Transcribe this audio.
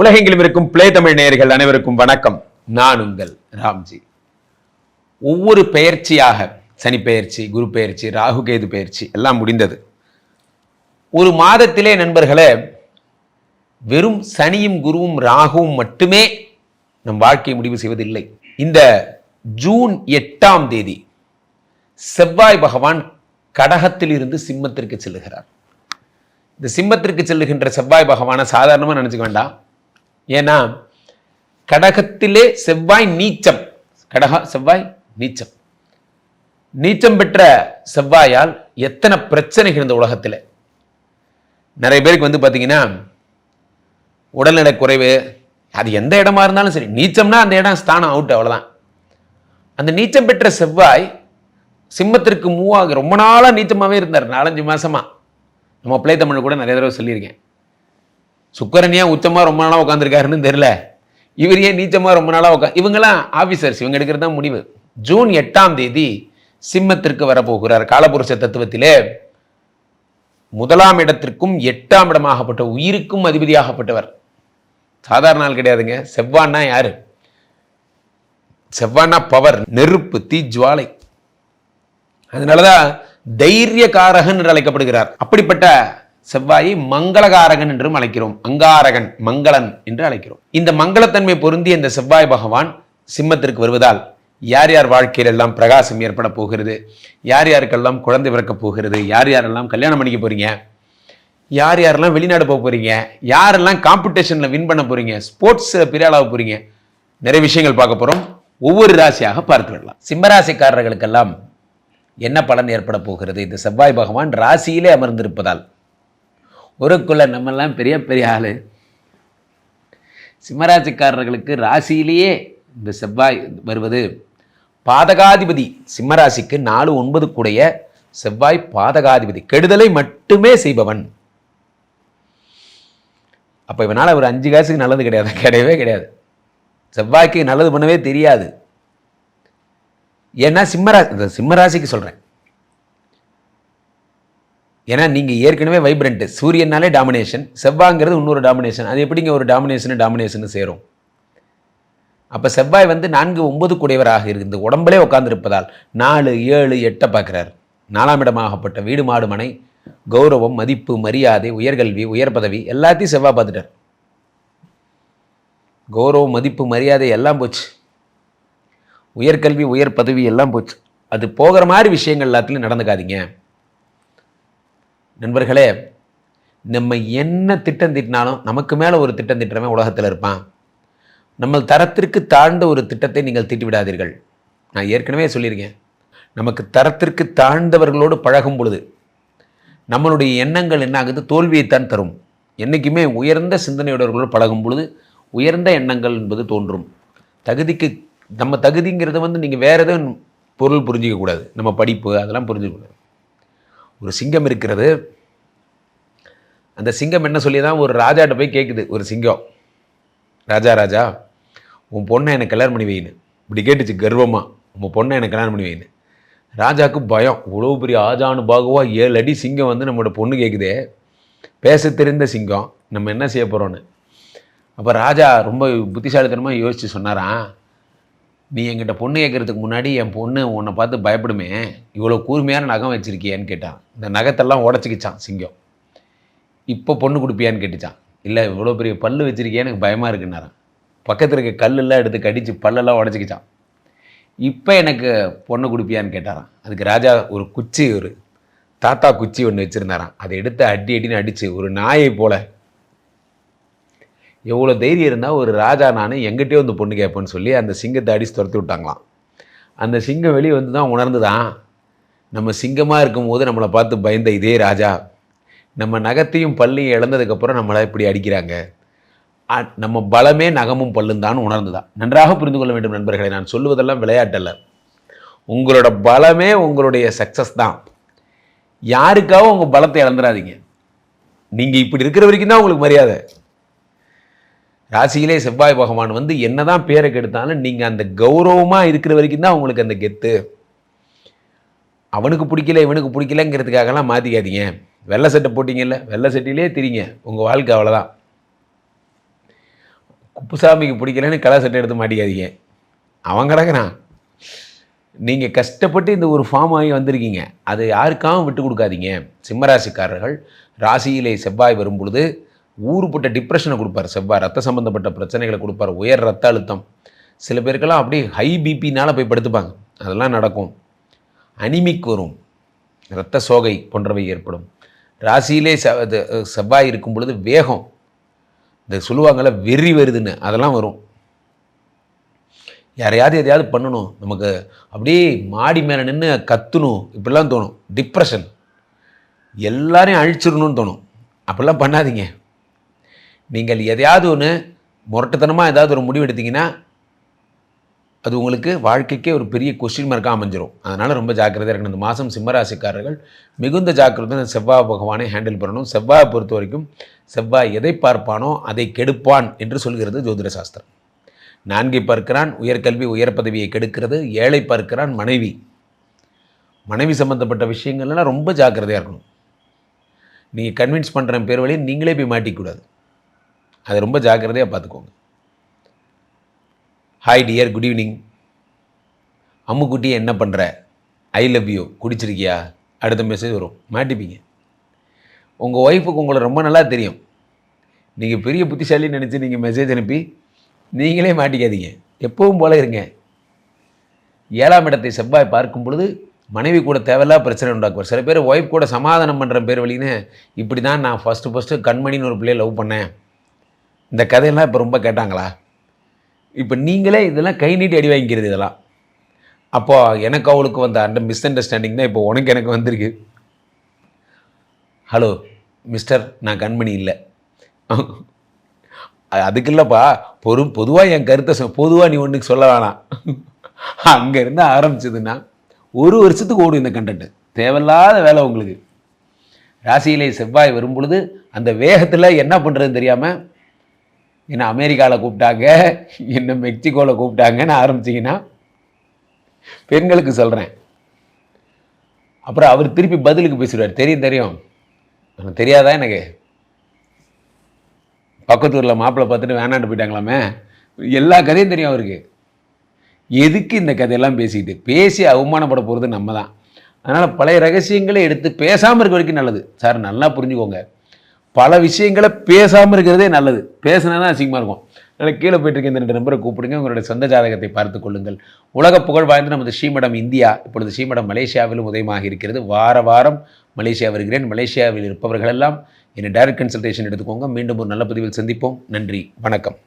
உலகெங்கிலும் இருக்கும் பிளே தமிழ் நேயர்கள் அனைவருக்கும் வணக்கம். நான் உங்கள் ராம்ஜி. ஒவ்வொரு பெயர்ச்சியாக சனி பெயர்ச்சி குரு பெயர்ச்சி ராகு கேது பெயர்ச்சி எல்லாம் முடிந்தது. ஒரு மாதத்திலே நண்பர்களே வெறும் சனியும் குருவும் ராகுவும் மட்டுமே நம் வாழ்க்கையை முடிவு செய்வதில்லை. இந்த ஜூன் எட்டாம் தேதி செவ்வாய் பகவான் கடகத்தில் இருந்து சிம்மத்திற்கு செல்லுகிறார். இந்த சிம்மத்திற்கு செல்லுகின்ற செவ்வாய் பகவானை சாதாரணமாக நினச்சிக்க வேண்டாம். ஏன்னா கடகத்திலே செவ்வாய் நீச்சம். கடக செவ்வாய் நீச்சம். நீச்சம் பெற்ற செவ்வாயால் எத்தனை பிரச்சனைகள் இந்த உலகத்தில்? நிறைய பேருக்கு வந்து பார்த்தீங்கன்னா உடல்நல குறைவு அது எந்த இடமா இருந்தாலும் சரி நீச்சம்னா அந்த இடம் ஸ்தானம் அவுட் அவ்வளோதான் அந்த நீச்சம் பெற்ற செவ்வாய் சிம்மத்திற்கு மூவாக ரொம்ப நாளாக நீச்சமாகவே இருந்தார். நாலஞ்சு மாசமா. நம்ம பிள்ளை தமிழ் கூட நிறைய தடவை சொல்லியிருக்கேன். சுக்கரன் ஏன் உச்சமாக ரொம்ப நாளாக உட்காந்துருக்காருன்னு தெரில இவர் ஏன் நீச்சமாக ரொம்ப நாளாக உட்கா இவங்கெல்லாம் ஆஃபீஸர்ஸ் இவங்க எடுக்கிறது தான் முடிவு. ஜூன் எட்டாம் தேதி சிம்மத்திற்கு வரப்போகிறார். காலபுருஷ தத்துவத்திலே முதலாம் இடத்திற்கும் எட்டாம் இடமாகப்பட்ட உயிருக்கும் அதிபதியாகப்பட்டவர். சாதாரண ஆள் கிடையாதுங்க. செவ்வான்னா யாரு? செவ்வானா பவர் நெருப்பு தீ ஜுவாலை. அதனாலதான் தைரியகாரகன் என்று அழைக்கப்படுகிறார். அப்படிப்பட்ட செவ்வாயை மங்களகாரகன் என்றும் அழைக்கிறோம். அங்காரகன் மங்களன் என்று அழைக்கிறோம். இந்த மங்களத்தன்மை பொருந்திய இந்த செவ்வாய் பகவான் சிம்மத்திற்கு வருவதால் யார் யார் வாழ்க்கையில் எல்லாம் பிரகாசம் ஏற்பட போகிறது? யார் யாருக்கெல்லாம் குழந்தை பிறக்க போகிறது? யார் யாரெல்லாம் கல்யாணம் பண்ணிக்க போறீங்க? யார் யாரெல்லாம் வெளிநாடு போக போறீங்க? யாரெல்லாம் காம்படிஷன்ல வின் பண்ண போறீங்க? ஸ்போர்ட்ஸ் பெரிய ஆளாக போறீங்க? நிறைய விஷயங்கள் பார்க்க போறோம். ஒவ்வொரு ராசியாக பார்த்து விடலாம். சிம்மராசிக்காரர்களுக்கெல்லாம் என்ன பலன் ஏற்பட போகிறது? இந்த செவ்வாய் பகவான் ராசியிலே அமர்ந்திருப்பதால். ஊருக்குள்ளே நம்மெல்லாம் பெரிய பெரிய ஆள். சிம்மராசிக்காரர்களுக்கு ராசியிலேயே இந்த செவ்வாய் வருவது. பாதகாதிபதி சிம்மராசிக்கு நாலு ஒன்பது கூடைய செவ்வாய் பாதகாதிபதி. கெடுதலை மட்டுமே செய்பவன். அப்போ இவனால் ஒரு அஞ்சு காசுக்கு நல்லது கிடையாது. கிடையவே கிடையாது. செவ்வாய்க்கு நல்லது பண்ணவே தெரியாது. ஏன்னா சிம்மரா சிம்மராசிக்கு சொல்கிறேன் ஏன்னா நீங்கள் ஏற்கனவே வைப்ரண்ட்டு சூரியனாலே டாமினேஷன் செவ்வாங்கிறது இன்னொரு டாமினேஷன் அது எப்படிங்க ஒரு டாமினேஷனு டாமினேஷன் சேரும்? அப்போ செவ்வாய் வந்து நான்கு ஒன்பது குடையவராக இருந்து உடம்புலே உட்கார்ந்திருப்பதால் நாலு ஏழு எட்டை பார்க்குறார். நாலாம் இடமாகப்பட்ட வீடு மாடு மனை கௌரவம் மதிப்பு மரியாதை உயர்கல்வி உயர் பதவி எல்லாத்தையும் செவ்வாய் பார்த்துட்டார். கௌரவம் மதிப்பு மரியாதை எல்லாம் போச்சு. உயர்கல்வி உயர் பதவி எல்லாம் போச்சு. அது போகிற மாதிரி விஷயங்கள் எல்லாத்துலையும் நடந்துக்காதீங்க. நண்பர்களே நம்ம என்ன திட்டம் திட்டினாலும் நமக்கு மேலே ஒரு திட்டம் திட்டமே உலகத்தில் இருப்பான். நம்ம தரத்திற்கு தாழ்ந்த ஒரு திட்டத்தை நீங்கள் திட்டி விடாதீர்கள் நான் ஏற்கனவே சொல்லியிருக்கேன். நமக்கு தரத்திற்கு தாழ்ந்தவர்களோடு பழகும் பொழுது நம்மளுடைய எண்ணங்கள் என்ன ஆகுது தோல்வியைத்தான் தரும். என்றைக்குமே உயர்ந்த சிந்தனையுடையவர்களோடு பழகும் பொழுது உயர்ந்த எண்ணங்கள் என்பது தோன்றும். தகுதிக்கு நம்ம தகுதிங்கிறத வந்து நீங்கள் வேறு எதுவும் பொருள் புரிஞ்சிக்கக்கூடாது. நம்ம படிப்பு அதெல்லாம் புரிஞ்சிக்கக்கூடாது. ஒரு சிங்கம் இருக்கிறது. அந்த சிங்கம் என்ன சொல்லி தான் ஒரு ராஜாட்ட போய் கேட்குது ஒரு சிங்கம். ராஜா ராஜா உன் பொண்ணை எனக்கு கல்யாணம் பண்ணி வைன்னு. இப்படி கேட்டுச்சு கர்வமாக உன் பொண்ணை எனக்கு கல்யாணம் பண்ணி வைன்னு. ராஜாவுக்கு பயம் இவ்வளோ பெரிய ஆஜானு பாகுவா ஏழு அடி சிங்கம் வந்து நம்மளோட பொண்ணு கேட்குதே பேச தெரிந்த சிங்கம் நம்ம என்ன செய்ய போகிறோன்னு அப்போ ராஜா ரொம்ப புத்திசாலித்தனமாக யோசித்து சொன்னாரான் நீ என்கிட்ட பொண்ணு கேட்குறதுக்கு முன்னாடி என் பொண்ணு உன்னை பார்த்து பயப்படுமே. இவ்வளோ கூர்மையான நகம் வச்சுருக்கியான்னு கேட்டான். இந்த நகத்தெல்லாம் உடச்சிக்கிச்சான் சிங்கம். இப்போ பொண்ணு கொடுப்பியான்னு கேட்டுச்சான். இல்லை இவ்வளோ பெரிய பல்லு வச்சுருக்கியா எனக்கு பயமாக இருக்குன்னாரன் பக்கத்தில் இருக்க கல்லெல்லாம் எடுத்து கடித்து பல்லெல்லாம் உடச்சிக்கிச்சான். இப்போ எனக்கு பொண்ணு கொடுப்பியான்னு கேட்டாராம். அதுக்கு ராஜா ஒரு குச்சி ஒரு தாத்தா குச்சி ஒன்று வச்சுருந்தாராம். அதை எடுத்து அடி அடின்னு அடித்து ஒரு நாயை போல எவ்வளோ தைரியம் இருந்தால் ஒரு ராஜா நான் எங்கிட்டே வந்து பொண்ணு கேட்பேன்னு சொல்லி அந்த சிங்கத்தை அடித்து துரத்தி விட்டாங்களாம். அந்த சிங்கம் வெளியே வந்து தான் உணர்ந்து தான் நம்ம சிங்கமாக இருக்கும்போது நம்மளை பார்த்து பயந்த இதே ராஜா நம்ம நகத்தையும் பல்லையும் இழந்ததுக்கப்புறம் நம்மளை இப்படி அடிக்கிறாங்க. நம்ம பலமே நகமும் பல்லும் தான் உணர்ந்துதான். நன்றாக புரிந்து கொள்ள வேண்டும் நண்பர்களை நான் சொல்லுவதெல்லாம் விளையாட்டல்ல. உங்களோட பலமே உங்களுடைய சக்ஸஸ் தான். யாருக்காகவும் உங்கள் பலத்தை இழந்துடாதீங்க. நீங்கள் இப்படி இருக்கிற வரைக்கும் தான் உங்களுக்கு மரியாதை. ராசியிலே செவ்வாய் பகவான் வந்து என்னதான் பேரை கெடுத்தாலும் நீங்கள் அந்த கௌரவமாக இருக்கிற வரைக்கும் தான் உங்களுக்கு அந்த கெத்து. அவனுக்கு பிடிக்கல இவனுக்கு பிடிக்கலங்கிறதுக்காகலாம் மாற்றிக்காதீங்க வெள்ளை சட்டை போட்டிங்கல்ல வெள்ளை சட்டிலே திரிங்க. உங்கள் வாழ்க்கை அவ்வளோதான் குப்புசாமிக்கு பிடிக்கலன்னு கலர் சட்டை எடுத்து மாட்டிக்காதீங்க. அவன் கிடக்குறான். நீங்கள் கஷ்டப்பட்டு இந்த ஒரு ஃபார்ம் ஆகி வந்திருக்கீங்க. அது யாருக்காகவும் விட்டு கொடுக்காதீங்க. சிம்மராசிக்காரர்கள் ராசியிலே செவ்வாய் வரும் பொழுது ஊறுபட்ட டிப்ரெஷனை கொடுப்பார் செவ்வாய். ரத்த சம்பந்தப்பட்ட பிரச்சனைகளை கொடுப்பார். உயர் ரத்த அழுத்தம். சில பேருக்கெல்லாம் அப்படியே ஹை பிபினால் போய் படுத்துப்பாங்க. அதெல்லாம் நடக்கும். அனிமிக் வரும். இரத்த சோகை போன்றவை ஏற்படும். ராசியிலே செ- செவ்வாய் இருக்கும் பொழுது வேகம். இந்த சொல்லுவாங்கள்ல வெறி வருதுன்னு அதெல்லாம் வரும். யாரையாவது எதையாவது பண்ணணும். நமக்கு அப்படியே மாடி மேலே நின்று கத்தணும். இப்படிலாம் தோணும். டிப்ரெஷன் எல்லாரையும் அழிச்சிடணும்னு தோணும். அப்படிலாம் பண்ணாதீங்க. நீங்கள் எதையாவது ஒன்று முரட்டுத்தனமாக ஏதாவது ஒரு முடிவு எடுத்தீங்கன்னா அது உங்களுக்கு வாழ்க்கைக்கே ஒரு பெரிய கொஸ்டின் மார்க்காக அமைஞ்சிரும். அதனால் ரொம்ப ஜாக்கிரதையாக இருக்கணும். இந்த மாதம் சிம்மராசிக்காரர்கள் மிகுந்த ஜாக்கிரதை செவ்வாய் பகவானை ஹேண்டில் பண்ணணும். செவ்வாயை பொறுத்த வரைக்கும் செவ்வாய் எதை பார்ப்பானோ அதை கெடுப்பான் என்று சொல்கிறது ஜோதிட சாஸ்திரம். நான்கை பார்க்கிறான் உயர்கல்வி உயர் பதவியை கெடுக்கிறது ஏழை பார்க்கிறான் மனைவி. மனைவி சம்மந்தப்பட்ட விஷயங்கள்லாம் ரொம்ப ஜாக்கிரதையாக இருக்கணும். நீங்கள் கன்வின்ஸ் பண்ணுற பேர் வழியை நீங்களே போய் மாட்டிக்கூடாது அதை ரொம்ப ஜாக்கிரதையாக பார்த்துக்கோங்க. Hi dear good evening Ammukutty என்ன பண்ணுற ஐ லவ் யூ குடிச்சிருக்கியா? அடுத்த மெசேஜ் வரும். மாட்டிப்பீங்க. உங்கள் ஒய்ஃபுக்கு உங்களை ரொம்ப நல்லா தெரியும். நீங்கள் பெரிய புத்திசாலின்னு நினச்சி நீங்கள் மெசேஜ் அனுப்பி நீங்களே மாட்டிக்காதீங்க. எப்பவும் போல இருங்க. ஏழாம் இடத்தை செவ்வாய் பார்க்கும் பொழுது மனைவி கூட தேவையில்லா பிரச்சனை உண்டாக்குவார். சில பேர் ஒய்ஃப் கூட சமாதானம் பண்ணுற பேர் வழின்னு இப்படி தான் நான் ஃபஸ்ட்டு ஃபஸ்ட்டு கண்மணின்னு ஒரு பிள்ளையை லவ் பண்ணேன். இந்த கதையெல்லாம் இப்போ ரொம்ப கேட்டாங்களா? இப்போ நீங்களே இதெல்லாம் கை நீட்டி அடி வாங்கிக்கிறது இதெல்லாம். அப்போ எனக்கு அவளுக்கு வந்த அந்த மிஸ் அண்டர்ஸ்டாண்டிங் தான் இப்போ உனக்கு எனக்கு வந்திருக்கு. ஹலோ மிஸ்டர் நான் கண்மணி இல்லை. அதுக்கு இல்லைப்பா பொறு பொதுவாக என் கருத்தை சொ பொதுவாக நீ ஒன்றுக்கு சொல்ல வேணாம். அங்கேருந்து ஆரம்பிச்சதுன்னா ஒரு வருஷத்துக்கு ஓடும் இந்த கண்டென்ட்டு தேவையில்லாத வேலை உங்களுக்கு. ராசியிலே செவ்வாய் வரும் பொழுது அந்த வேகத்தில் என்ன பண்ணுறதுன்னு தெரியாமல் என்ன அமெரிக்காவில் கூப்பிட்டாங்க என்ன மெக்சிகோவில் கூப்பிட்டாங்கன்னு ஆரம்பிச்சிங்கன்னா பெண்களுக்கு சொல்கிறேன் அப்புறம் அவர் திருப்பி பதிலுக்கு பேசிடுவார். தெரியும் தெரியும். எனக்கு தெரியாதா எனக்கு? பக்கத்து ஊரில் மாப்பிள்ளை பார்த்துட்டு வேணாண்டு போயிட்டாங்களாமே? எல்லா கதையும் தெரியும் அவருக்கு. எதுக்கு இந்த கதையெல்லாம் பேசிக்கிட்டு? பேசி அவமானப்பட போகிறது நம்ம தான் அதனால் பழைய ரகசியங்களை எடுத்து பேசாமல் இருக்க வரைக்கும் நல்லது. சார் நல்லா புரிஞ்சுக்கோங்க. பல விஷயங்களை பேசாமல் இருக்கிறதே நல்லது. பேசினா அசிங்கமாக இருக்கும். அதனால் கீழே போயிட்டு இந்த ரெண்டு நம்பரை கூப்பிடுங்க. உங்களுடைய சொந்த ஜாதகத்தை பார்த்து கொள்ளுங்கள். உலக புகழ் வாய்ந்த நமது ஸ்ரீமடம் இந்தியா இப்பொழுது ஸ்ரீமடம் மலேசியாவிலும் உதயமாக இருக்கிறது. வார வாரம் மலேசியா வருகிறேன். மலேசியாவில் இருப்பவர்களெல்லாம் என்னை டைரக்ட் கன்சல்டேஷன் எடுத்துக்கோங்க. மீண்டும் ஒரு நல்ல பதிவில் சந்திப்போம். நன்றி. வணக்கம்.